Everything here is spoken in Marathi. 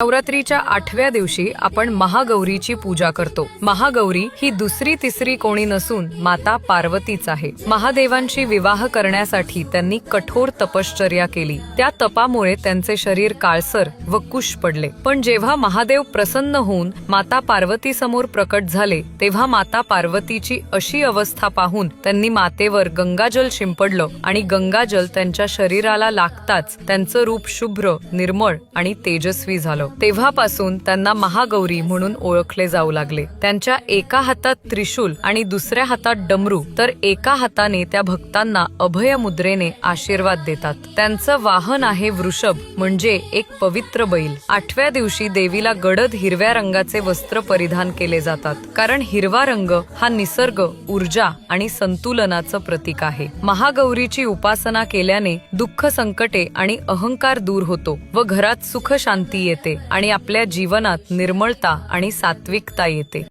नवरात्रीच्या आठव्या दिवशी आपण महागौरीची पूजा करतो. महागौरी ही दुसरी तिसरी कोणी नसून माता पार्वतीच आहे. महादेवांशी विवाह करण्यासाठी त्यांनी कठोर तपश्चर्या केली. त्या तपामुळे त्यांचे शरीर काळसर व कुश पडले. पण जेव्हा महादेव प्रसन्न होऊन माता पार्वती समोर प्रकट झाले तेव्हा माता पार्वतीची अशी अवस्था पाहून त्यांनी मातेवर गंगाजल शिंपडलं आणि गंगाजल त्यांच्या शरीराला लागताच त्यांचं रूप शुभ्र निर्मळ आणि तेजस्वी झालं. तेव्हापासून त्यांना महागौरी म्हणून ओळखले जाऊ लागले. त्यांच्या एका हातात त्रिशूल आणि दुसऱ्या हातात डमरू तर एका हाताने त्या भक्तांना अभय मुद्रेने आशीर्वाद देतात. त्यांचं वाहन आहे वृषभ म्हणजे एक पवित्र बैल. आठव्या दिवशी देवीला गडद हिरव्या रंगाचे वस्त्र परिधान केले जातात कारण हिरवा रंग हा निसर्ग ऊर्जा आणि संतुलनाचं प्रतीक आहे. महागौरीची उपासना केल्याने दुःख संकटे आणि अहंकार दूर होतो व घरात सुख शांती येते. आणि आपल्या जीवनात निर्मळता आणि सात्विकता येते.